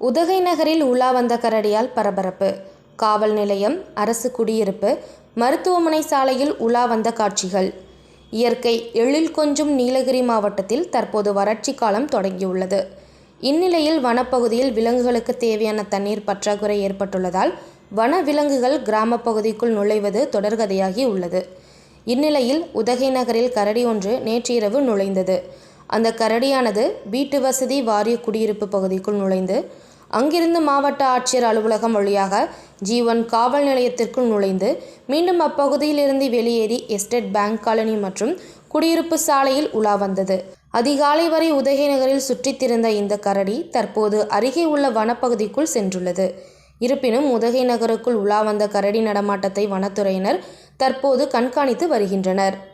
உதகை நகரில் உலா வந்த கரடியால் பரபரப்பு. காவல் நிலையம் அரசு குடியிருப்பு மருத்துவமனை சாலையில் உலா வந்த காட்சிகள். இயற்கை எழில் கொஞ்சும் நீலகிரி மாவட்டத்தில் தற்போது வறட்சி காலம் தொடங்கியுள்ளது. இந்நிலையில் வனப்பகுதியில் விலங்குகளுக்கு தேவையான தண்ணீர் பற்றாக்குறை ஏற்பட்டுள்ளதால் வன விலங்குகள் கிராமப் பகுதிக்குள் நுழைவது தொடர்கதையாகி உள்ளது. இந்நிலையில் உதகை நகரில் கரடி ஒன்று நேற்றிரவு நுழைந்தது. அந்த கரடியானது வீட்டு வசதி வாரிய குடியிருப்பு பகுதிக்குள் நுழைந்து அங்கிருந்து மாவட்ட ஆட்சியர் அலுவலகம் வழியாக ஜீவன் காவல் நிலையத்திற்குள் நுழைந்து மீண்டும் அப்பகுதியிலிருந்து வெளியேறி எஸ்டேட் பேங்க் காலனி மற்றும் குடியிருப்பு சாலையில் உலா வந்தது. அதிகாலை வரை உதகை நகரில் சுற்றித் திரிந்த இந்த கரடி தற்போது அருகே உள்ள வனப்பகுதிக்குள் சென்றுள்ளது. இருப்பினும் உதகை நகருக்குள் உலா வந்த கரடி நடமாட்டத்தை வனத்துறையினர் தற்போது கண்காணித்து வருகின்றனர்.